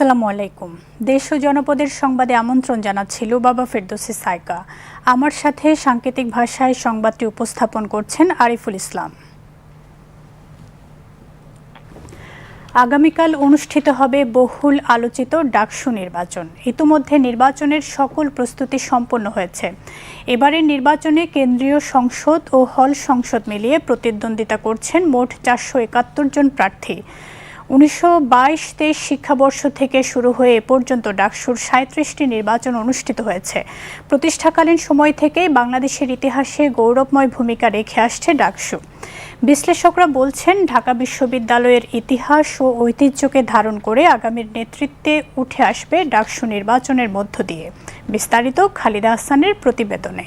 আসসালামু আলাইকুম। দেশ ও জনপদের সংবাদে আমন্ত্রণ জানাচ্ছিল বাবা ফেরদৌসি সাইকা। আমার সাথে সাংকেতিক ভাষায় সংবাদটি উপস্থাপন করছেন আরিফুল ইসলাম। আগামীকাল অনুষ্ঠিত হবে বহুল আলোচিত ডাকসু নির্বাচন। ইতিমধ্যে নির্বাচনের সকল প্রস্তুতি সম্পন্ন হয়েছে। এবারের নির্বাচনে কেন্দ্রীয় সংসদ ও হল সংসদ মিলিয়ে প্রতিদ্বন্দ্বিতা করছেন মোট চারশো একাত্তর জন প্রার্থী। উনিশশো বাইশ শিক্ষাবর্ষ থেকে শুরু হয়ে এ পর্যন্ত ডাকসুর সাঁত্রিশটি নির্বাচন অনুষ্ঠিত হয়েছে। প্রতিষ্ঠাকালীন সময় থেকেই বাংলাদেশের ইতিহাসে গৌরবময় ভূমিকা রেখে আসছে ডাকসু। বিশ্লেষকরা বলছেন, ঢাকা বিশ্ববিদ্যালয়ের ইতিহাস ও ঐতিহ্যকে ধারণ করে আগামীর নেতৃত্বে উঠে আসবে ডাকসু নির্বাচনের মধ্য দিয়ে। বিস্তারিত খালিদা হাসানের প্রতিবেদনে।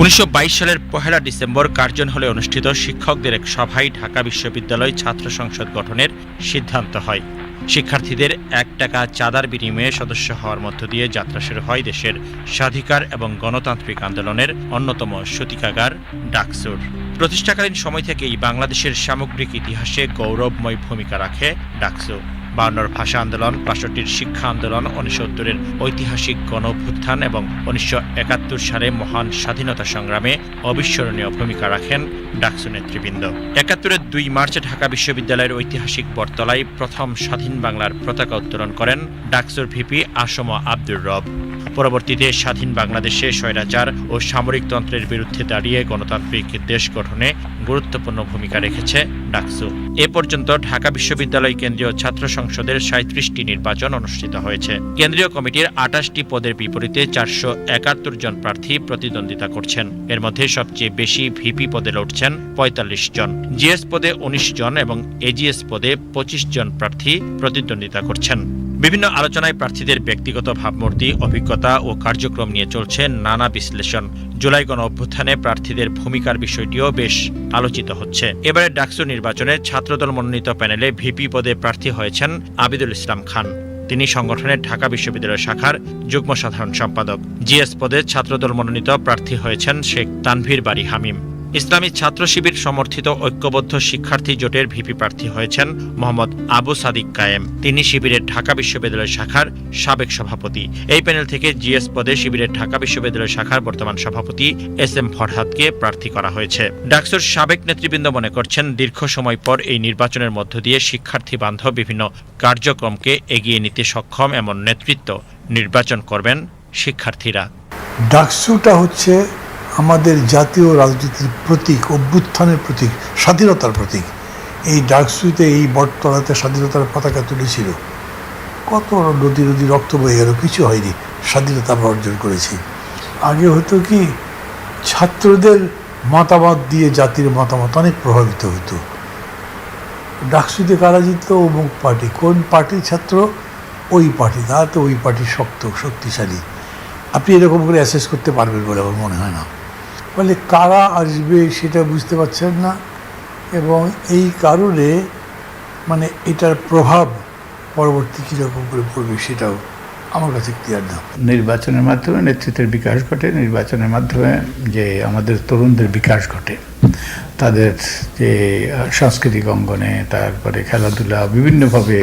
উনিশশো বাইশ সালের পহেলা ডিসেম্বর কার্জন হলে অনুষ্ঠিত শিক্ষকদের এক সভায় ঢাকা বিশ্ববিদ্যালয় ছাত্র সংসদ গঠনের সিদ্ধান্ত হয়। শিক্ষার্থীদের এক টাকা চাঁদার বিনিময়ে সদস্য হওয়ার মধ্য দিয়ে যাত্রা শুরু হয় দেশের স্বাধিকার এবং গণতান্ত্রিক আন্দোলনের অন্যতম সূতিকাগার ডাকসুর। প্রতিষ্ঠাকালীন সময় থেকেই বাংলাদেশের সামগ্রিক ইতিহাসে গৌরবময় ভূমিকা রাখে ডাকসু। বায়ান্নর ভাষা আন্দোলন, বাষট্টির শিক্ষা আন্দোলন উনিশসত্তরের ঐতিহাসিক গণভ্যুত্থান এবং উনিশশো একাত্তর সালে মহান স্বাধীনতা সংগ্রামে অবিস্মরণীয় ভূমিকা রাখেন ডাকসু নেতৃবৃন্দ। একাত্তরের দুই মার্চ ঢাকা বিশ্ববিদ্যালয়ের ঐতিহাসিক বটতলায় প্রথম স্বাধীন বাংলার পতাকা উত্তোলন করেন ডাকসুর ভিপি আসম আব্দুর রব। পরবর্তীতে স্বাধীন বাংলাদেশে স্বৈরাচার ও সামরিকতন্ত্রের বিরুদ্ধে দাঁড়িয়ে গণতান্ত্রিক দেশ গঠনে গুরুত্বপূর্ণ ভূমিকা রেখেছে ডাকসু। এ পর্যন্ত ঢাকা বিশ্ববিদ্যালয় কেন্দ্রীয় ছাত্র সংসদের সাঁত্রিশটি নির্বাচন অনুষ্ঠিত হয়েছে। কেন্দ্রীয় কমিটির আটাশটি পদের বিপরীতে চারশো একাত্তর জন প্রার্থী প্রতিদ্বন্দ্বিতা করছেন। এর মধ্যে সবচেয়ে বেশি ভিপি পদে লড়ছেন পঁয়তাল্লিশ জন। জিএস পদে উনিশ জন এবং এজিএস পদে পঁচিশ জন প্রার্থী প্রতিদ্বন্দ্বিতা করছেন। বিভিন্ন আলোচনায় প্রার্থীদের ব্যক্তিগত ভাবমূর্তি, অভিজ্ঞতা ও কার্যক্রম নিয়ে চলছে নানা বিশ্লেষণ। জুলাই গণ অভ্যুত্থানে প্রার্থীদের ভূমিকার বিষয়টিও বেশ আলোচিত হচ্ছে। এবারে ডাকসু নির্বাচনে ছাত্রদল মনোনীত প্যানেলে ভিপি পদে প্রার্থী হয়েছেন আবিদুল ইসলাম খান। তিনি সংগঠনের ঢাকা বিশ্ববিদ্যালয় শাখার যুগ্ম সাধারণ সম্পাদক। জিএস পদে ছাত্রদল মনোনীত প্রার্থী হয়েছেন শেখ তানভীর বাড়ি হামিম। ইসলামী ছাত্র শিবির সমর্থিত ঐক্যবদ্ধ শিক্ষার্থী জোটের ভিপি প্রার্থী হয়েছেন মোহাম্মদ আবু সাদিক কায়েম। তিনি শিবিরের ঢাকা বিশ্ববিদ্যালয় শাখার সাবেক সভাপতি। এই প্যানেল থেকে জিএস পদে শিবিরের ঢাকা বিশ্ববিদ্যালয় শাখার বর্তমান সভাপতি এস এম ফরহাদকে প্রার্থী করা হয়েছে। ডাকসুর সাবেক নেতৃবৃন্দ মনে করছেন, দীর্ঘ সময় পর এই নির্বাচনের মধ্য দিয়ে শিক্ষার্থী বান্ধব বিভিন্ন কার্যক্রমকে এগিয়ে নিতে সক্ষম এমন নেতৃত্ব নির্বাচন করবেন শিক্ষার্থীরা। ডাকসুটা হচ্ছে আমাদের জাতীয় রাজনীতির প্রতীক, অভ্যুত্থানের প্রতীক, স্বাধীনতার প্রতীক। এই ডাকসুইতে এই বটতলাতে স্বাধীনতার পতাকা তুলেছিল। কত নদী নদী রক্ত বয়ে গেল, কিছু হয়নি, স্বাধীনতা আমরা অর্জন করেছি। আগে হতো কি, ছাত্রদের মতামত দিয়ে জাতির মতামত অনেক প্রভাবিত হতো। ডাকসুতে কারা জিততো অমুক পার্টি। কোন পার্টির ছাত্র? ওই পার্টি। তারা তো ওই পার্টি শক্ত, শক্তিশালী। আপনি এরকম করে অ্যাসেস করতে পারবেন বলে আমার মনে হয় না। ফলে কারা আসবে সেটা বুঝতে পারছেন না এবং এই কারণে মানে এটার প্রভাব পরবর্তী কীরকম করে পড়বে সেটাও আমার কাছে ক্লিয়ার না। নির্বাচনের মাধ্যমে নেতৃত্বের বিকাশ ঘটে, নির্বাচনের মাধ্যমে যে আমাদের তরুণদের বিকাশ ঘটে। তাদের যে সাংস্কৃতিক অঙ্গনে, তারপরে খেলাধুলা, বিভিন্নভাবে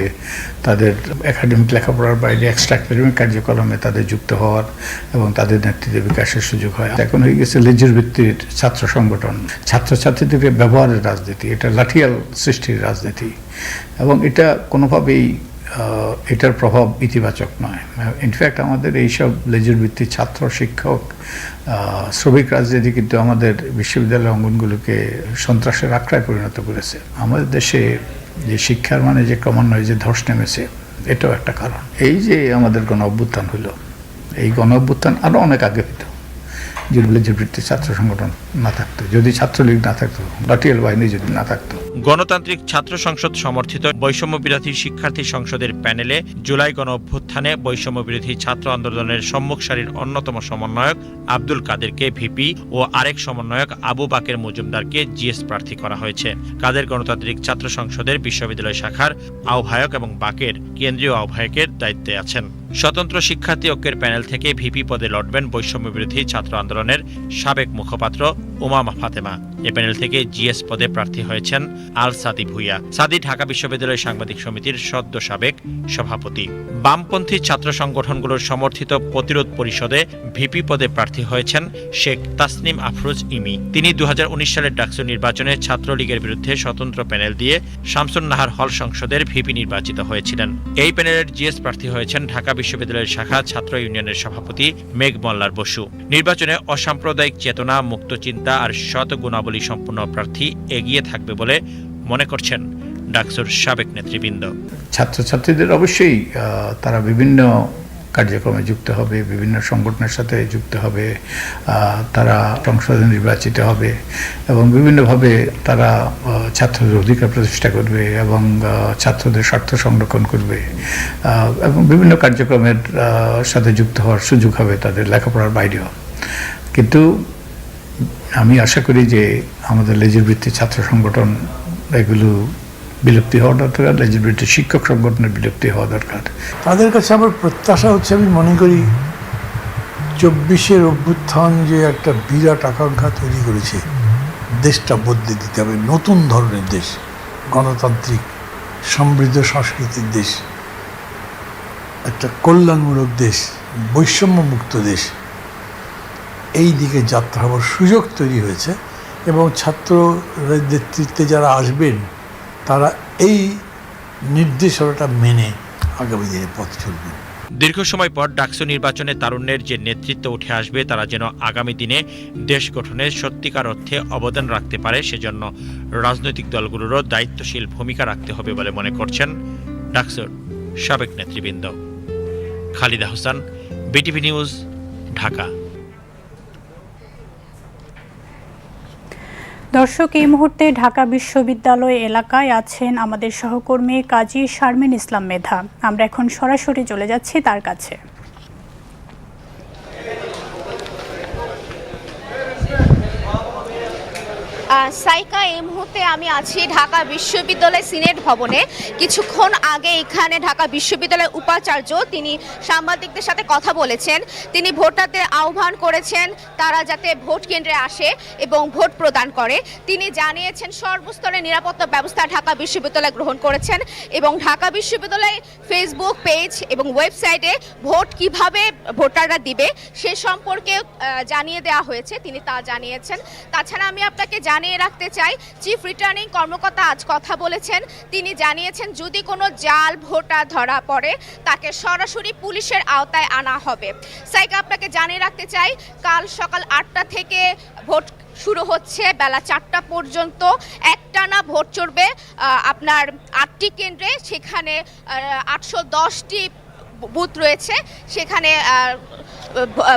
তাদের একাডেমিক লেখাপড়ার বাইরে এক্সট্রা একাডেমিক কার্যক্রমে তাদের যুক্ত হওয়ার এবং তাদের নেতৃত্বে বিকাশের সুযোগ হয়। এখন হয়ে গেছে লেজুর ভিত্তির ছাত্র সংগঠন। ছাত্রছাত্রীদেরকে ব্যবহারের রাজনীতি, এটা লাঠিয়াল সৃষ্টির রাজনীতি। এবং এটা কোনোভাবেই এটার প্রভাব ইতিবাচক নয়। ইনফ্যাক্ট আমাদের এইসব লেজুর ভিত্তিক ছাত্র, শিক্ষক শ্রমিক রাজনীতি কিন্তু আমাদের বিশ্ববিদ্যালয় অঙ্গনগুলোকে সন্ত্রাসের আখড়ায় পরিণত করেছে। আমাদের দেশে যে শিক্ষার মানে যে ক্রমান্বয়ে যে ধস নেমেছে, এটাও একটা কারণ। এই যে আমাদের গণ অভ্যুত্থান হলো, এই গণ অভ্যুত্থান আরও অনেক আগে হতো লেজুর ভিত্তিক ছাত্র সংগঠন না থাকতো, যদি ছাত্রলীগ না থাকতো লাঠিয়াল বাহিনী যদি না থাকতো। গণতান্ত্রিক ছাত্র সংসদ সমর্থিত বৈষম্য বিরোধী শিক্ষার্থী সংসদের প্যানেলে জুলাই গণ অভ্যুত্থানে বৈষম্য বিরোধী ছাত্র আন্দোলনের সম্মুখ সারির অন্যতম সমন্বয়ক আব্দুল কাদেরকে ভিপি ও আরেক সমন্বয়ক আবু বাকের মজুমদারকে জিএস প্রার্থী করা হয়েছে। কাদের গণতান্ত্রিক ছাত্র সংসদের বিশ্ববিদ্যালয় শাখার আহ্বায়ক এবং বাকের কেন্দ্রীয় আহ্বায়কের দায়িত্বে আছেন। স্বতন্ত্র শিক্ষার্থী ঐক্যের প্যানেল থেকে ভিপি পদে লড়বেন বৈষম্য বিরোধী ছাত্র আন্দোলনের সাবেক মুখপাত্র উমামা ফাতেমা। এ প্যানেল থেকে জিএস পদে প্রার্থী হয়েছেন আল সাদি ভুইয়া। সাদি ঢাকা বিশ্ববিদ্যালয় সাংবাদিক সমিতির সদ্য সাবেক সভাপতি। বামপন্থী ছাত্র সংগঠনগুলোর সমর্থিত প্রতিরোধ পরিষদে ভিপি পদে প্রার্থী হয়েছেন শেখ তাসনিম আফরোজ ইমি। তিনি দু হাজার উনিশ সালের ডাকসু নির্বাচনে ছাত্রলীগের বিরুদ্ধে স্বতন্ত্র প্যানেল দিয়ে শামসুন নাহার হল সংসদের ভিপি নির্বাচিত হয়েছিলেন। এই প্যানেলের জিএস প্রার্থী হয়েছেন ঢাকা বিশ্ববিদ্যালয়ের শাখা ছাত্র ইউনিয়নের সভাপতি মেঘ মল্লার বসু। নির্বাচনে অসাম্প্রদায়িক চেতনা মুক্ত চিন্তা আর শত গুণাবলী সম্পন্ন প্রার্থী এগিয়ে থাকবে বলে মনে করছেন ডাকসুর সাবেক নেতৃবৃন্দ। ছাত্রছাত্রীদের অবশ্যই তারা বিভিন্ন কার্যক্রমে যুক্ত হবে, বিভিন্ন সংগঠনের সাথে যুক্ত হবে তারা সংসদে নির্বাচিত হবে এবং বিভিন্নভাবে তারা ছাত্রদের অধিকার প্রতিষ্ঠা করবে এবং ছাত্রদের স্বার্থ সংরক্ষণ করবে এবং বিভিন্ন কার্যক্রমের সাথে যুক্ত হওয়ার সুযোগ হবে তাদের লেখাপড়ার বাইরেও। কিন্তু আমি আশা করি যে আমাদের লেজের ভিত্তিক ছাত্র সংগঠন এগুলো বিলুপ্তি হওয়া দরকার লেজের ভিত্তিক শিক্ষক সংগঠনের বিলুপ্তি হওয়া দরকার। তাদের কাছে আমার প্রত্যাশা হচ্ছে, আমি মনে করি চব্বিশের অভ্যুত্থান যে একটা বিরাট আকাঙ্ক্ষা তৈরি করেছে, দেশটা বদলে দিতে হবে। নতুন ধরনের দেশ, গণতান্ত্রিক, সমৃদ্ধ সংস্কৃতির দেশ, একটা কল্যাণমূলক দেশ, বৈষম্যমুক্ত দেশ এই দিকে যাত্রা হওয়ার সুযোগ তৈরি হয়েছে এবং ছাত্র নেতৃত্বে যারা আসবেন, তারা এই নির্দেশনাটা মেনে আগামী দিনে পথ চলবেন। দীর্ঘ সময় পর ডাকসু নির্বাচনে তারুণ্যের যে নেতৃত্ব উঠে আসবে, তারা যেন আগামী দিনে দেশ গঠনে সত্যিকার অর্থে অবদান রাখতে পারে, সেজন্য রাজনৈতিক দলগুলোরও দায়িত্বশীল ভূমিকা রাখতে হবে বলে মনে করছেন ডাকসুর সাবেক নেতৃবৃন্দ। Khalida Hossain, BTV news, Dhaka. দর্শক, এই মুহূর্তে ঢাকা বিশ্ববিদ্যালয় এলাকায় আছেন আমাদের সহকর্মী কাজী শারমিন ইসলাম মেধা। আমরা এখন সরাসরি চলে যাচ্ছি তার কাছে। সাইকা, এই মুহূর্তে আমি আছি ঢাকা বিশ্ববিদ্যালয় সিনেট ভবনে। কিছুক্ষণ আগে এখানে ঢাকা বিশ্ববিদ্যালয়ের উপাচার্য, তিনি সাংবাদিকদের সাথে কথা বলেছেন। তিনি ভোটারদের আহ্বান করেছেন, তারা যাতে ভোট কেন্দ্রে আসে এবং ভোট প্রদান করে। তিনি জানিয়েছেন, সর্বস্তরের নিরাপত্তা ব্যবস্থা ঢাকা বিশ্ববিদ্যালয় গ্রহণ করেছেন এবং ঢাকা বিশ্ববিদ্যালয় ফেসবুক পেজ এবং ওয়েবসাইটে ভোট কীভাবে ভোটাররা দিবে সে সম্পর্কে জানিয়ে দেওয়া হয়েছে। তিনি তা জানিয়েছেন। তাছাড়া আমি আপনাকে জানিয়ে রাখতে চাই চিফ রিটার্নিং কর্মকর্তা আজ কথা বলেছেন। তিনি জানিয়েছেন, যদি কোনো জাল ভোটার ধরা পড়ে, তাকে সরাসরি পুলিশের আওতায় আনা হবে। সাইকে, আপনাকে জানিয়ে রাখতে চাই, কাল সকাল আটটা থেকে ভোট শুরু হচ্ছে, বেলা চারটা পর্যন্ত। একটানা ভোট চড়বে আপনার আটটি কেন্দ্রে, সেখানে আটশো দশটি বুথ রয়েছে, সেখানে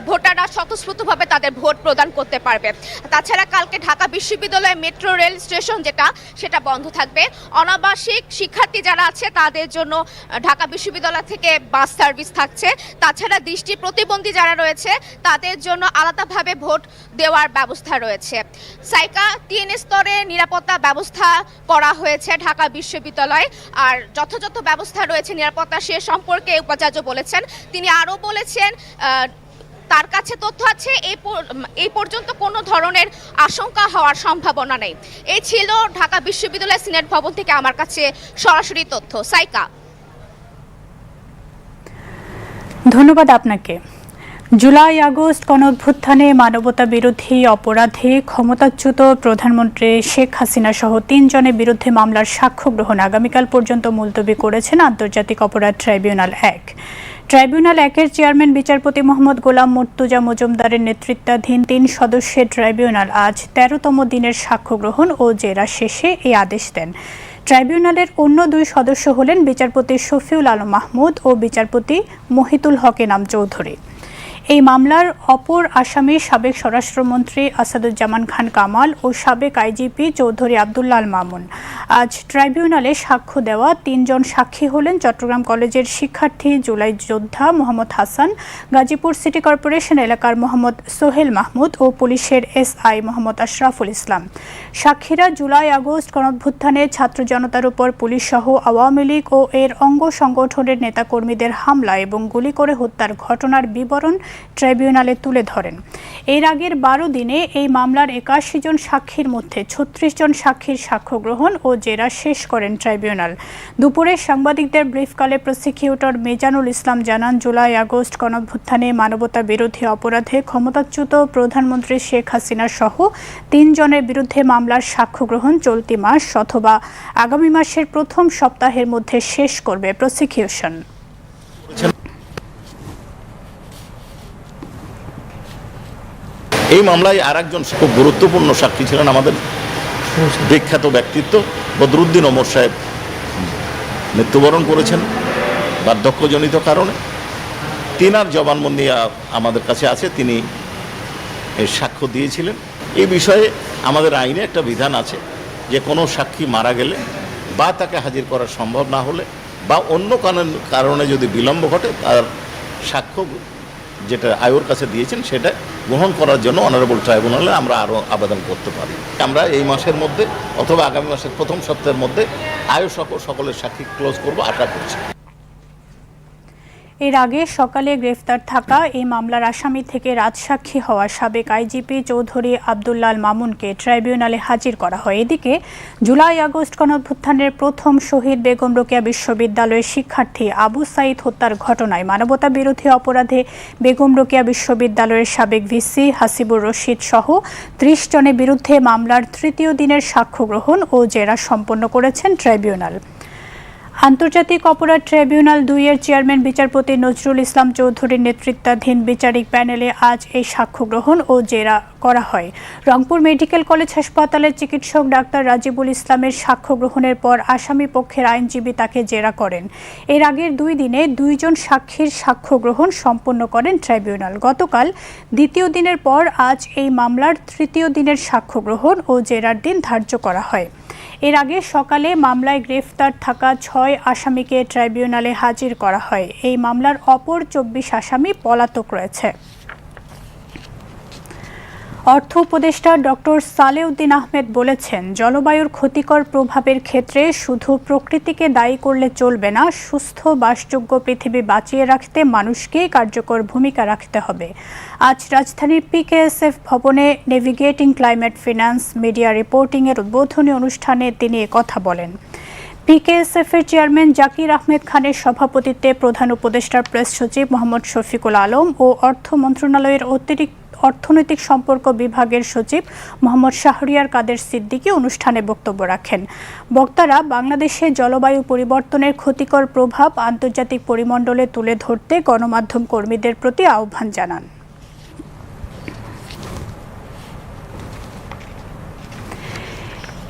ভোটাররা স্বতঃস্ফূর্তভাবে তাদের ভোট প্রদান করতে পারবে। তাছাড়া কালকে ঢাকা বিশ্ববিদ্যালয় মেট্রো রেল স্টেশন যেটা, সেটা বন্ধ থাকবে। অনাবাসিক শিক্ষার্থী যারা আছে, তাদের জন্য ঢাকা বিশ্ববিদ্যালয় থেকে বাস সার্ভিস থাকছে। তাছাড়া দৃষ্টি প্রতিবন্ধী যারা রয়েছে, তাদের জন্য আলাদাভাবে ভোট দেওয়ার ব্যবস্থা রয়েছে। সাইকা তিন স্তরে নিরাপত্তা ব্যবস্থা করা হয়েছে ঢাকা বিশ্ববিদ্যালয়। আর যথাযথ ব্যবস্থা রয়েছে, নিরাপত্তা সে সম্পর্কে উপাচার্য বলেছেন। তিনি আরও বলেছেন তার কাছে তথ্য আছে এই পর্যন্ত কোনো ধরনের আশঙ্কা হওয়ার সম্ভাবনা নেই। এই ছিল ঢাকা বিশ্ববিদ্যালয় সিনেট ভবন থেকে আমার কাছে সরাসরি তথ্য। সাইকা। ধন্যবাদ আপনাকে। জুলাই আগস্ট গণঅভ্যুত্থানে মানবতা বিরোধী অপরাধে ক্ষমতাচ্যুত প্রধানমন্ত্রী শেখ হাসিনা সহ তিনজনের বিরুদ্ধে মামলার সাক্ষ্য গ্রহণ আগামীকাল পর্যন্ত মুলতবি করেছেন আন্তর্জাতিক অপরাধ ট্রাইব্যুনাল এক। ট্রাইব্যুনাল একের চেয়ারম্যান বিচারপতি মোহাম্মদ গোলাম মর্তুজা মজুমদারের নেতৃত্বাধীন তিন সদস্যের ট্রাইব্যুনাল আজ তেরোতম দিনের সাক্ষ্য গ্রহণ ও জেরা শেষে এই আদেশ দেন। ট্রাইব্যুনালের অন্য দুই সদস্য হলেন বিচারপতি শফিউল আলম মাহমুদ ও বিচারপতি মহিতুল হক এনাম চৌধুরী এই মামলার অপর আসামি সাবেক স্বরাষ্ট্রমন্ত্রী আসাদুজ্জামান খান কামাল ও সাবেক আইজিপি চৌধুরী আবদুল্লাল মামুন। আজ ট্রাইব্যুনালে সাক্ষ্য দেওয়া তিনজন সাক্ষী হলেন চট্টগ্রাম কলেজের শিক্ষার্থী জুলাই যোদ্ধা মোহাম্মদ হাসান, গাজীপুর সিটি কর্পোরেশন এলাকার মোহাম্মদ সোহেল মাহমুদ ও পুলিশের এসআই মোহাম্মদ আশরাফুল ইসলাম। সাক্ষীরা জুলাই আগস্ট গণঅভ্যুত্থানে ছাত্র জনতার উপর পুলিশ সহ আওয়ামী লীগ ও এর অঙ্গ সংগঠনের নেতাকর্মীদের হামলা এবং গুলি করে হত্যার ঘটনার বিবরণ ট্রাইব্যুনালে তুলে ধরেন। এর আগের বারো দিনে এই মামলার একাশি জন সাক্ষীর মধ্যে ছত্রিশ জন সাক্ষীর সাক্ষ্য গ্রহণ ও জেরা শেষ করেন ট্রাইব্যুনাল। দুপুরে সাংবাদিকদের ব্রিফকালে প্রসিকিউটর মেজানুল ইসলাম জানান, জুলাই আগস্ট গণঅভ্যুত্থানে মানবতা বিরোধী অপরাধে ক্ষমতাচ্যুত প্রধানমন্ত্রী শেখ হাসিনা সহ তিনজনের বিরুদ্ধে মামলার সাক্ষ্য গ্রহণ চলতি মাস অথবা আগামী মাসের প্রথম সপ্তাহের মধ্যে শেষ করবে প্রসিকিউশন। এই মামলায় আর একজন খুব গুরুত্বপূর্ণ সাক্ষী ছিলেন আমাদের বিখ্যাত ব্যক্তিত্ব বদরুদ্দিন ওমর সাহেব। মৃত্যুবরণ করেছেন বার্ধক্যজনিত কারণে। তিনার জবানবন্দি আমাদের কাছে আছে, তিনি সাক্ষ্য দিয়েছিলেন। এই বিষয়ে আমাদের আইনে একটা বিধান আছে যে কোনো সাক্ষী মারা গেলে বা তাকে হাজির করা সম্ভব না হলে বা অন্য কারণে যদি বিলম্ব ঘটে, তার সাক্ষ্য যেটা আয়োর কাছে দিয়েছেন, সেটা গ্রহণ করার জন্য অনারেবল ট্রাইব্যুনালে আমরা আরও আবেদন করতে পারি। আমরা এই মাসের মধ্যে অথবা আগামী মাসের প্রথম সপ্তাহের মধ্যে আয়ো সকল সকলের সাক্ষী ক্লোজ করব, আশা করছি। এর আগে সকালে গ্রেফতার থাকা এই মামলার আসামি থেকে রাজসাক্ষী হওয়া সাবেক আইজিপি চৌধুরী আবদুল্লাল মামুনকে ট্রাইব্যুনালে হাজির করা হয়। এদিকে জুলাই আগস্ট গণঅভ্যুত্থানের প্রথম শহীদ বেগম রোকেয়া বিশ্ববিদ্যালয়ের শিক্ষার্থী আবু সাইদ হত্যার ঘটনায় মানবতা বিরোধী অপরাধে বেগম রোকেয়া বিশ্ববিদ্যালয়ের সাবেক ভিসি হাসিবুর রশিদ সহ ত্রিশ জনের বিরুদ্ধে মামলার তৃতীয় দিনের সাক্ষ্য গ্রহণ ও জেরা সম্পন্ন করেছেন ট্রাইব্যুনাল। আন্তর্জাতিক অপরাধ ট্রাইব্যুনাল দুইয়ের চেয়ারম্যান বিচারপতি নজরুল ইসলাম চৌধুরীর নেতৃত্বাধীন বিচারিক প্যানেলে আজ এই সাক্ষ্য গ্রহণ ও জেরা করা হয়। রংপুর মেডিকেল কলেজ হাসপাতালের চিকিৎসক ডাক্তার রাজিবুল ইসলামের সাক্ষ্য গ্রহণের পর আসামি পক্ষের আইনজীবী তাকে জেরা করেন। এর আগের দুই দিনে দুইজন সাক্ষীর সাক্ষ্য গ্রহণ সম্পন্ন করেন ট্রাইব্যুনাল। গতকাল দ্বিতীয় দিনের পর আজ এই মামলার তৃতীয় দিনের সাক্ষ্য গ্রহণ ও জেরার দিন ধার্য করা হয়। এর আগে সকালে মামলায় গ্রেফতার থাকা ছয় আসামিকে ট্রাইব্যুনালে হাজির করা হয়। এই মামলার অপর চব্বিশ আসামি পলাতক রয়েছে। অর্থ উপদেষ্টা ডক্টর সালেউদ্দিন আহমেদ বলেছেন, জলবায়ুর ক্ষতিকর প্রভাবের ক্ষেত্রে শুধু প্রকৃতিকে দায়ী করলে চলবে না, সুস্থ, বাসযোগ্য পৃথিবী বাঁচিয়ে রাখতে মানুষকেই কার্যকর ভূমিকা রাখতে হবে। আজ রাজধানীর পিকেএসএফ ভবনে নেভিগেটিং ক্লাইমেট ফিন্যান্স মিডিয়া রিপোর্টিংয়ের উদ্বোধনী অনুষ্ঠানে তিনি কথা বলেন। পিকেএসএফ এর চেয়ারম্যান জাকির আহমেদ খানের সভাপতিত্বে প্রধান উপদেষ্টার প্রেস সচিব মোহাম্মদ শফিকুল আলম ও অর্থ মন্ত্রণালয়ের অতিরিক্ত অর্থনৈতিক সম্পর্ক বিভাগের সচিব মোহাম্মদ শাহরিয়ার কাদের সিদ্দিকী অনুষ্ঠানে বক্তব্য রাখেন। বক্তারা বাংলাদেশে জলবায়ু পরিবর্তনের ক্ষতিকর প্রভাব আন্তর্জাতিক পরিমণ্ডলে তুলে ধরতে গণমাধ্যম কর্মীদের প্রতি আহ্বান জানান।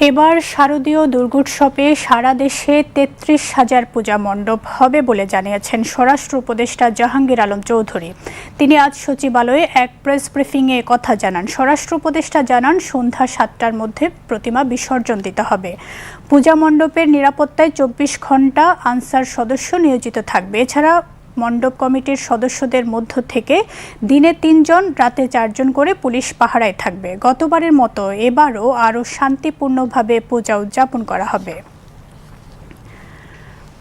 এবার শারদীয় দুর্গোৎসবে সারা দেশে তেত্রিশ হাজার পূজা মণ্ডপ হবে বলে জানিয়েছেন স্বরাষ্ট্র উপদেষ্টা জাহাঙ্গীর আলম চৌধুরী। তিনি আজ সচিবালয়ে এক প্রেস ব্রিফিংয়ে কথা জানান। স্বরাষ্ট্র উপদেষ্টা জানান, সন্ধ্যা সাতটার মধ্যে প্রতিমা বিসর্জন দিতে হবে। পূজা মণ্ডপের নিরাপত্তায় চব্বিশ ঘণ্টা আনসার সদস্য নিয়োজিত থাকবে। এছাড়া মণ্ডপ কমিটির সদস্যদের মধ্য থেকে দিনে তিনজন, রাতে চারজন করে পুলিশ পাহারায় থাকবে। গতবারের মতো এবারও আরও শান্তিপূর্ণভাবে পূজা উদযাপন করা হবে।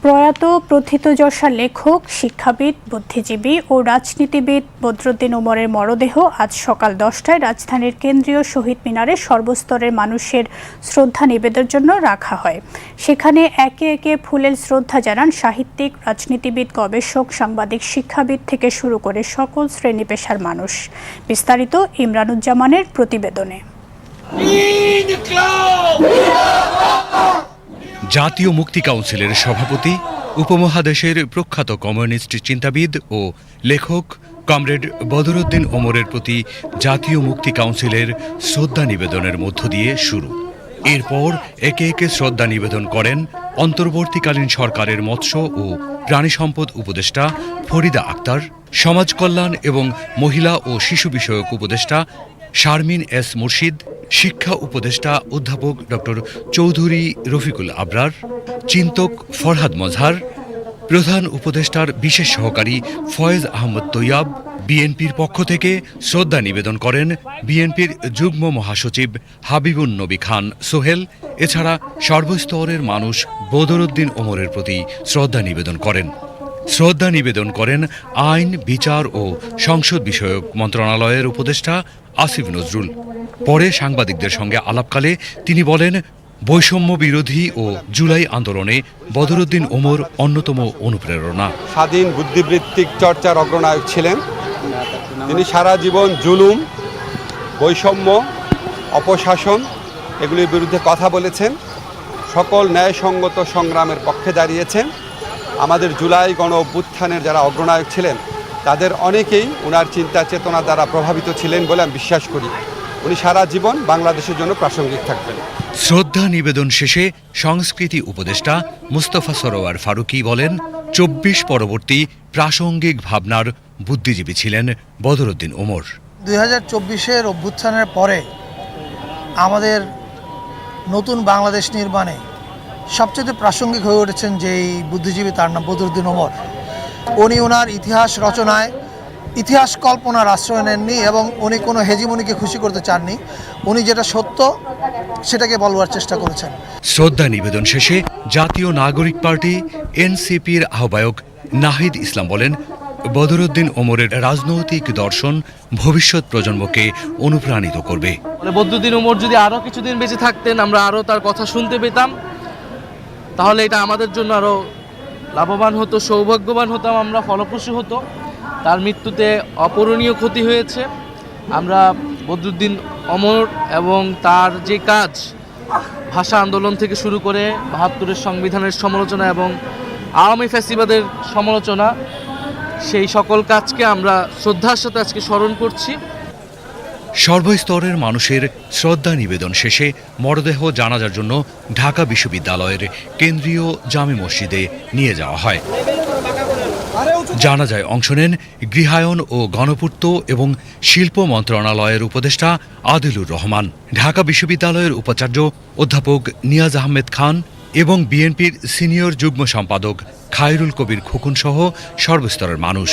প্রয়াত প্রথিতযশা লেখক, শিক্ষাবিদ, বুদ্ধিজীবী ও রাজনীতিবিদ বদরুদ্দিন ওমরের মরদেহ আজ সকাল দশটায় রাজধানীর কেন্দ্রীয় শহীদ মিনারে সর্বস্তরের মানুষের শ্রদ্ধা নিবেদনের জন্য রাখা হয়। সেখানে একে একে ফুলের শ্রদ্ধা জানান সাহিত্যিক, রাজনীতিবিদ, গবেষক, সাংবাদিক, শিক্ষাবিদ থেকে শুরু করে সকল শ্রেণি পেশার মানুষ। বিস্তারিত ইমরানুজ্জামানের প্রতিবেদনে। জাতীয় মুক্তি কাউন্সিলের সভাপতি, উপমহাদেশের প্রখ্যাত কমিউনিস্ট চিন্তাবিদ ও লেখক কমরেড বদরুদ্দিন ওমরের প্রতি জাতীয় মুক্তি কাউন্সিলের শ্রদ্ধা নিবেদনের মধ্য দিয়ে শুরু। এরপর একে একে শ্রদ্ধা নিবেদন করেন অন্তর্বর্তীকালীন সরকারের মৎস্য ও প্রাণী সম্পদ উপদেষ্টা ফরিদা আক্তার, সমাজ কল্যাণ এবং মহিলা ও শিশু বিষয়ক উপদেষ্টা শারমিন এস মুর্শিদ শিক্ষা উপদেষ্টা অধ্যাপক ডক্টর চৌধুরী রফিকুল আবরার, চিন্তক ফরহাদ মজহার, প্রধান উপদেষ্টার বিশেষ সহকারী ফয়েজ আহমদ তৈয়াব, বিএনপির পক্ষ থেকে শ্রদ্ধা নিবেদন করেন বিএনপির যুগ্ম মহাসচিব হাবিবুন নবী খান সোহেল। এছাড়া সর্বস্তরের মানুষ বদরুদ্দিন ওমরের প্রতি শ্রদ্ধা নিবেদন করেন। শ্রদ্ধা নিবেদন করেন আইন, বিচার ও সংসদ বিষয়ক মন্ত্রণালয়ের উপদেষ্টা আসিফ নজরুল। পরে সাংবাদিকদের সঙ্গে আলাপকালে তিনি বলেন, বৈষম্য বিরোধী ও জুলাই আন্দোলনে বদরুদ্দিন ওমর অন্যতম অনুপ্রেরণা। স্বাধীন বুদ্ধিবৃত্তিক চর্চার অগ্রনায়ক ছিলেন। তিনি সারা জীবন জুলুম, বৈষম্য, অপশাসন এগুলির বিরুদ্ধে কথা বলেছেন। সকল ন্যায়সঙ্গত সংগ্রামের পক্ষে দাঁড়িয়েছেন। আমাদের জুলাই গণ অভ্যুত্থানের যারা অগ্রনায়ক ছিলেন, তাদের অনেকেই ওনার চিন্তা চেতনা দ্বারা প্রভাবিত ছিলেন বলে আমি বিশ্বাস করি। উনি সারা জীবন বাংলাদেশের জন্য প্রাসঙ্গিক থাকবেন। শ্রদ্ধা নিবেদন শেষে সংস্কৃতি উপদেষ্টা মুস্তফা সরোয়ার ফারুকি বলেন চব্বিশ পরবর্তী প্রাসঙ্গিক ভাবনার বুদ্ধিজীবী ছিলেন বদরুদ্দিন ওমর। দুই হাজার চব্বিশের অভ্যুত্থানের পরে আমাদের নতুন বাংলাদেশ নির্মাণে সবচেয়ে প্রাসঙ্গিক হয়ে উঠেছেন যেই বুদ্ধিজীবী তার নাম বদরুদ্দিন ওমর। উনি ওনার ইতিহাস রচনায় ইতিহাস কল্পনার আশ্রয় নেননি এবং উনি কোনো হেজিমনিকে খুশি করতে চাননি। উনি যেটা সত্য সেটাকে বলবার চেষ্টা করেছেন। শ্রদ্ধা নিবেদন শেষে জাতীয় নাগরিক পার্টি এনসিপির আহ্বায়ক নাহিদ ইসলাম বলেন বদরুদ্দিন ওমরের রাজনৈতিক দর্শন ভবিষ্যৎ প্রজন্মকে অনুপ্রাণিত করবে। মানে বদ্যুদ্দিন ওমর যদি আরও কিছুদিন বেঁচে থাকতেন আমরা আরও তার কথা শুনতে পেতাম। তাহলে এটা আমাদের জন্য আরও লাভবান হতো সৌভাগ্যবান হতাম আমরা ফলপ্রসূ হতো। তার মৃত্যুতে অপূরণীয় ক্ষতি হয়েছে। আমরা বদরুদ্দিন অমর এবং তার যে কাজ, ভাষা আন্দোলন থেকে শুরু করে বাহাত্তরের সংবিধানের সমালোচনা এবং আওয়ামী ফ্যাসিবাদের সমালোচনা, সেই সকল কাজকে আমরা শ্রদ্ধার সাথে আজকে স্মরণ করছি। সর্বস্তরের মানুষের শ্রদ্ধা নিবেদন শেষে মরদেহ জানাজার জন্য ঢাকা বিশ্ববিদ্যালয়ের কেন্দ্রীয় জামে মসজিদে নিয়ে যাওয়া হয়। জানাজায় অংশ নেন গৃহায়ন ও গণপূর্ত এবং শিল্প মন্ত্রণালয়ের উপদেষ্টা আদিলুর রহমান। ঢাকা বিশ্ববিদ্যালয়ের উপাচার্য অধ্যাপক নিয়াজ আহমেদ খান এবং বিএনপির সিনিয়র যুগ্ম সম্পাদক খায়রুল কবির খোকন সহ সর্বস্তরের মানুষ।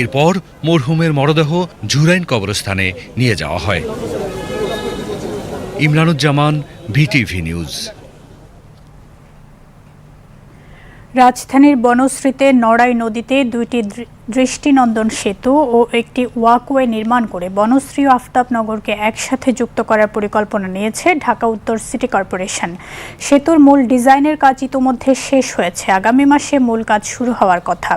এরপর মরহুমের মরদেহ ঝুরাইন কবরস্থানে নিয়ে যাওয়া হয়। Imranuzzaman, BTV news. রাজধানীর বনশ্রীতে নড়াই নদীতে দুইটি দৃষ্টিনন্দন সেতু ও একটি ওয়াকওয়ে নির্মাণ করে বনশ্রী ও আফতাবনগরকে একসাথে যুক্ত করার পরিকল্পনা নিয়েছে ঢাকা উত্তর সিটি কর্পোরেশন। সেতুর মূল ডিজাইনের কাজ ইতোমধ্যে শেষ হয়েছে। আগামী মাসে মূল কাজ শুরু হওয়ার কথা।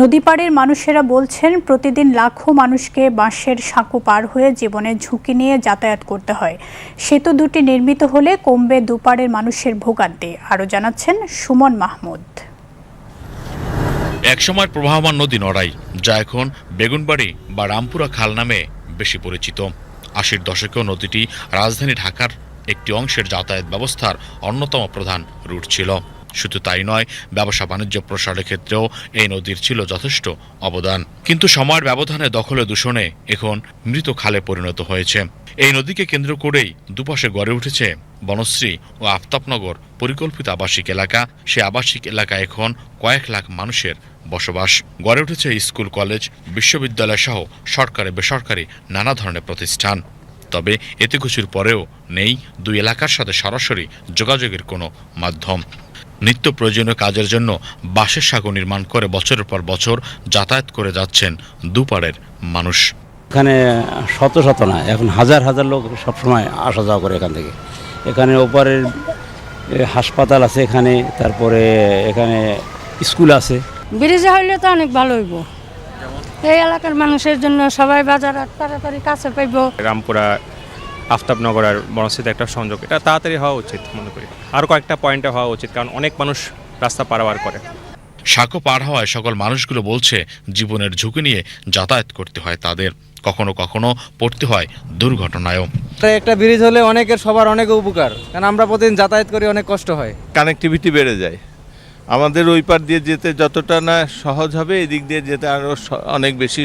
নদীপাড়ের মানুষেরা বলছেন, প্রতিদিন লাখো মানুষকে বাঁশের সাঁকো পার হয়ে জীবনের ঝুঁকি নিয়ে যাতায়াত করতে হয়। সেতু দুটি নির্মিত হলে কমবে দুপাড়ের মানুষের ভোগান্তি। আরও জানাচ্ছেন সুমন মাহমুদ। একসময় প্রবাহমান নদী নড়াই, যা এখন বেগুনবাড়ি বা রামপুরা খাল নামে বেশি পরিচিত। আশির দশকেও নদীটি রাজধানী ঢাকার একটি অংশের যাতায়াত ব্যবস্থার অন্যতম প্রধান রুট ছিল। শুধু তাই নয়, ব্যবসা বাণিজ্য প্রসারের ক্ষেত্রেও এই নদীর ছিল যথেষ্ট অবদান। কিন্তু সময়ের ব্যবধানে দখলে দূষণে এখন মৃত খালে পরিণত হয়েছে। এই নদীকে কেন্দ্র করেই দুপাশে গড়ে উঠেছে বনশ্রী ও আফতাবনগর পরিকল্পিত আবাসিক এলাকা। সে আবাসিক এলাকা এখন কয়েক লাখ মানুষের বসবাস। গড়ে উঠেছে স্কুল, কলেজ, বিশ্ববিদ্যালয় সহ সরকারি, বেসরকারি নানা ধরনের প্রতিষ্ঠান। তবে এতে কিছুর পরেও নেই। দুই এলাকার সাথে সরাসরি যোগাযোগের কোনো মাধ্যম। নিত্য প্রয়োজনীয় কাজের জন্য বাঁশের সাঁকো নির্মাণ করে বছরের পর বছর যাতায়াত করে যাচ্ছেন দুপাড়ের মানুষ। এখানে শত শত না এখন হাজার হাজার লোক সবসময় আসা যাওয়া করে এখান থেকে। এখানে ওপারের হাসপাতাল আছে এখানে তারপরে এখানে স্কুল আছে। ব্রিজে হইলে তো অনেক ভালো হইব। এই এলাকার মানুষের জন্য সবাই বাজার হাট তাড়াতাড়ি কাছে পাইব। রামপুরা আফতাবনগর আর বনস্থিত একটা সংযোগ। এটা তাড়াতাড়ি হওয়া উচিত মনে করি। আরও কয়েকটা পয়েন্টে হওয়া উচিত কারণ অনেক মানুষ রাস্তা পারাবার করে। সাঁকো পার হওয়ায় সকল মানুষগুলো বলছে জীবনের ঝুঁকি নিয়ে যাতায়াত করতে হয় তাদের। কখনো কখনো পড়তে হয় দুর্ঘটনায়ও। একটা ব্রিজ হলে অনেকের সবার অনেক উপকার কারণ আমরা প্রতিদিন যাতায়াত করি অনেক কষ্ট হয়। কানেক্টিভিটি বেড়ে যায়। আমাদের ওই পার দিয়ে যেতে যতটা না সহজ হবে এদিক দিয়ে যেতে আরও অনেক বেশি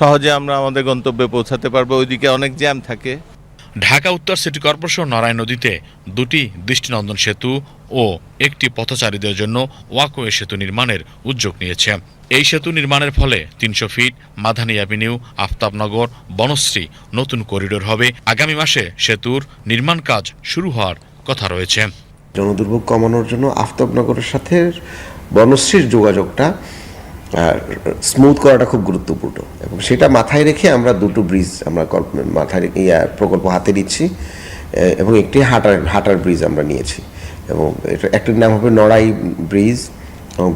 সহজে আমরা আমাদের গন্তব্যে পৌঁছাতে পারব। ওইদিকে অনেক জ্যাম থাকে। ঢাকা উত্তর সিটি কর্পোরেশন নড়াই নদীতে দুটি দৃষ্টিনন্দন সেতু ও একটি পথচারীদের জন্য ওয়াকওয়ে সেতু নির্মাণের উদ্যোগ নিয়েছে। এই সেতু নির্মাণের ফলে তিনশো ফিট মাধানী অ্যাভিনিউ, আফতাবনগর, বনশ্রী নতুন করিডোর হবে। আগামী মাসে সেতুর নির্মাণ কাজ শুরু হওয়ার কথা রয়েছে। জনদুর্ভোগ কমানোর জন্য আফতাবনগরের সাথে বনশ্রীর যোগাযোগটা স্মুথ করাটা খুব গুরুত্বপূর্ণ। এবং সেটা মাথায় রেখে আমরা দুটো ব্রিজ আমরা মাথায় রেখে প্রকল্প হাতে নিচ্ছি। এবং একটি হাটার হাটার ব্রিজ আমরা নিয়েছি। এবং একটির নাম হবে নড়াই ব্রিজ এবং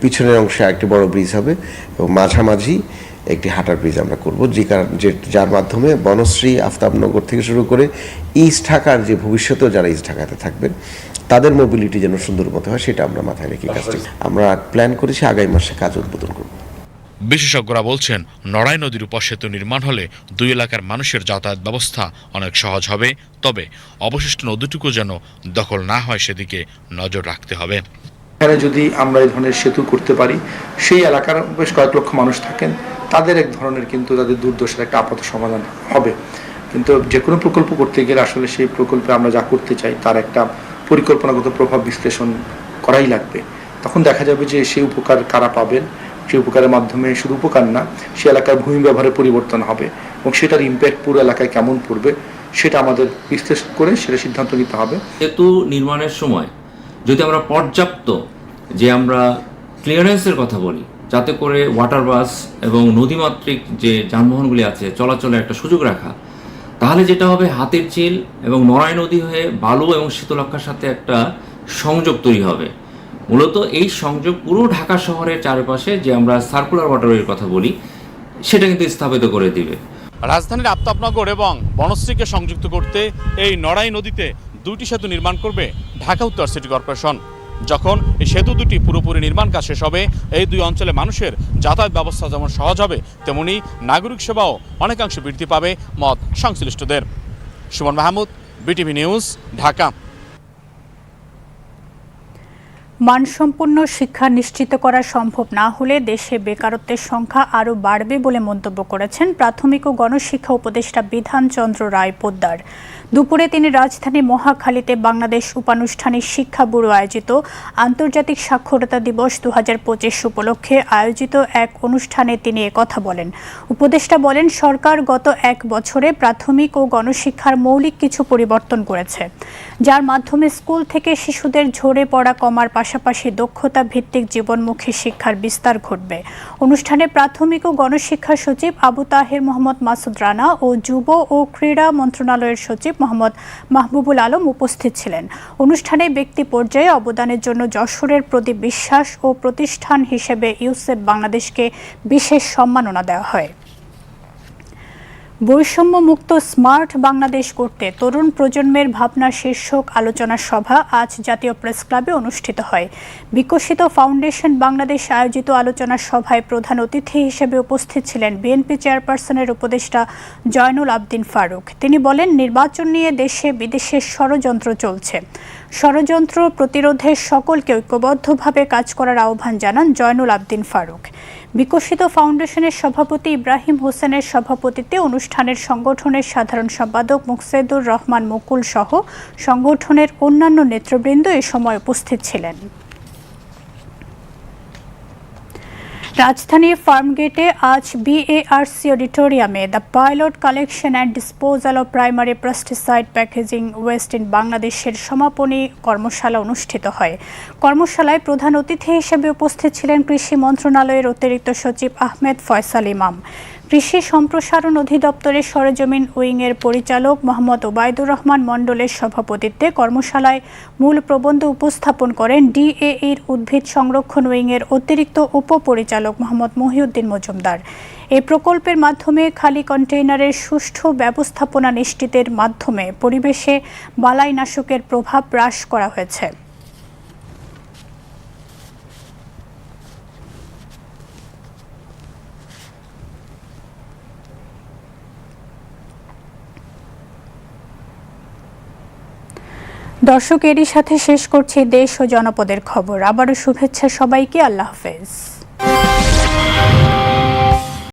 পিছনের অংশে একটি বড় ব্রিজ হবে। এবং মাঝামাঝি একটি হাটার ব্রিজ আমরা করব, যে যে, যার মাধ্যমে বনশ্রী, আফতাবনগর থেকে শুরু করে ইস্ট ঢাকার যে ভবিষ্যতেও যারা ইস্ট ঢাকাতে থাকবেন তাদের মোবিলিটি যেন সুন্দর মতো হয় সেটা আমরা মাথায় রেখে কাজটি আমরা প্ল্যান করেছি আগামী মাসে কাজ উদ্বোধন করব। বিশেষজ্ঞরা বলছেন নড়াই নদীর উপর সেতু নির্মাণ হলে দুই এলাকার মানুষের যাতায়াত ব্যবস্থা অনেক সহজ হবে। তবে অবশিষ্ট নদীটুকু যেন দখল না হয় সেদিকে নজর রাখতে হবে। এখানে যদি আমরা এই ধরনের সেতু করতে পারি সেই এলাকার বেশ কয়েক লক্ষ মানুষ থাকেন তাদের এক ধরনের কিন্তু তাদের দুর্দশার একটা আপাত সমাধান হবে। কিন্তু যে কোনো প্রকল্প করতে গেলে আসলে সেই প্রকল্পে আমরা যা করতে চাই তার একটা পরিকল্পনাগত প্রভাব বিশ্লেষণ করাই লাগবে। তখন দেখা যাবে যে সেই উপকার কারা পাবেন? সেই উপকারের মাধ্যমে শুধু উপকার না, সে এলাকার ভূমি ব্যবহারে পরিবর্তন হবে এবং সেটার ইম্প্যাক্ট পুরো এলাকায় কেমন পড়বে সেটা আমাদের বিশ্লেষণ করে সেটা সিদ্ধান্ত নিতে হবে। সেতু নির্মাণের সময় যদি আমরা পর্যাপ্ত যে আমরা ক্লিয়ারেন্সের কথা বলি, যাতে করে ওয়াটার বাস এবং নদীমাত্রিক যে যানবাহনগুলি আছে, চলাচলের একটা সুযোগ রাখা তাহলে যেটা হবে, হাতের চিল এবং নড়াই নদী হয়ে বালু এবং শীতলক্ষার সাথে একটা সংযোগ তৈরি হবে। মূলত এই সংযোগ পুরো ঢাকা শহরের চারপাশে যে আমরা সার্কুলার ওয়াটারওয়ের কথা বলি, সেটা কিন্তু স্থাপিত করে দিবে। রাজধানীর আফতাবনগর এবং বনশ্রীকে সংযুক্ত করতে এই নড়াই নদীতে দুটি সেতু নির্মাণ করবে ঢাকা উত্তর সিটি কর্পোরেশন। যখন এই সেতু দুটি পুরোপুরি নির্মাণ কাজ শেষ হবে, এই দুই অঞ্চলে মানুষের যাতায়াত ব্যবস্থা যেমন সহজ হবে, তেমনি নাগরিক সেবাও অনেকাংশে বৃদ্ধি পাবে মত সংশ্লিষ্টদের। Sumon Mahmud, BTV news, Dhaka. মানসম্পন্ন শিক্ষা নিশ্চিত করা সম্ভব না হলে দেশে বেকারত্বের সংখ্যা আরও বাড়বে বলে মন্তব্য করেছেন প্রাথমিক ও গণশিক্ষা উপদেষ্টা বিধানচন্দ্র রায় পোদ্দার। দুপুরে তিনি রাজধানী মহাখালীতে বাংলাদেশ উপানুষ্ঠানিক শিক্ষা ব্যুরো আয়োজিত আন্তর্জাতিক সাক্ষরতা দিবস দু হাজার উপলক্ষে আয়োজিত এক অনুষ্ঠানে তিনি কথা বলেন। উপদেষ্টা বলেন, সরকার গত এক বছরে প্রাথমিক ও গণশিক্ষার মৌলিক কিছু পরিবর্তন করেছে, যার মাধ্যমে স্কুল থেকে শিশুদের ঝরে পড়া কমার পাশাপাশি দক্ষতা ভিত্তিক জীবনমুখী শিক্ষার বিস্তার ঘটবে। অনুষ্ঠানে প্রাথমিক ও গণশিক্ষা সচিব আবু তাহের মোহাম্মদ মাসুদ রানা ও যুব ও ক্রীড়া মন্ত্রণালয়ের সচিব মোহাম্মদ মাহবুবুল আলম উপস্থিত ছিলেন। অনুষ্ঠানে ব্যক্তি পর্যায়ে অবদানের জন্য যশোরের প্রতি বিশ্বাস ও প্রতিষ্ঠান হিসেবে ইউসেফ বাংলাদেশকে বিশেষ সম্মাননা দেওয়া হয়। বৈষম্য মুক্ত স্মার্ট বাংলাদেশ করতে তরুণ প্রজন্মের ভাবনা শীর্ষক আলোচনা সভা আজ জাতীয় প্রেস ক্লাবে অনুষ্ঠিত হয়। বিকশিত ফাউন্ডেশন বাংলাদেশ আয়োজিত আলোচনা সভায় প্রধান অতিথি হিসেবে উপস্থিত ছিলেন বিএনপি চেয়ারপারসনের উপদেষ্টা জয়নুল আবদিন ফারুক। তিনি বলেন, নির্বাচন নিয়ে দেশে বিদেশে ষড়যন্ত্র চলছে। ষড়যন্ত্র প্রতিরোধে সকলকে ঐক্যবদ্ধভাবে কাজ করার আহ্বান জানান জয়নুল আবদিন ফারুক। বিকশিত ফাউন্ডেশনের সভাপতি ইব্রাহিম হোসেনের সভাপতিত্বে অনুষ্ঠানের সংগঠনের সাধারণ সম্পাদক মুকসেদুর রহমান মুকুল সহ সংগঠনের অন্যান্য নেতৃবৃন্দ এ সময় উপস্থিত ছিলেন। রাজধানীর ফার্মগেটে আজ বিএআরসি অডিটোরিয়ামে the pilot collection and disposal of primary pesticide packaging waste in বাংলাদেশের সমাপনী কর্মশালা অনুষ্ঠিত হয়। কর্মশালায় প্রধান অতিথি হিসেবে উপস্থিত ছিলেন কৃষি মন্ত্রণালয়ের অতিরিক্ত সচিব আহমেদ ফয়সাল ইমাম। কৃষি সম্প্রসারণ অধিদপ্তরের সরেজমিন উইংয়ের পরিচালক মোহাম্মদ ওবায়দুর রহমান মণ্ডলের সভাপতিত্বে কর্মশালায় মূল প্রবন্ধ উপস্থাপন করেন ডিএইর উদ্ভিদ সংরক্ষণ উইংয়ের অতিরিক্ত উপপরিচালক মোহাম্মদ মহিউদ্দিন মজুমদার। এই প্রকল্পের মাধ্যমে খালি কন্টেইনারের সুষ্ঠু ব্যবস্থাপনা নিশ্চিতের মাধ্যমে পরিবেশে বালাইনাশকের প্রভাব হ্রাস করা হয়েছে। দর্শক এরই সাথে শেষ করছি দেশ ও জনপদের খবর। আবারও শুভেচ্ছা সবাইকে আল্লাহ হাফেজ।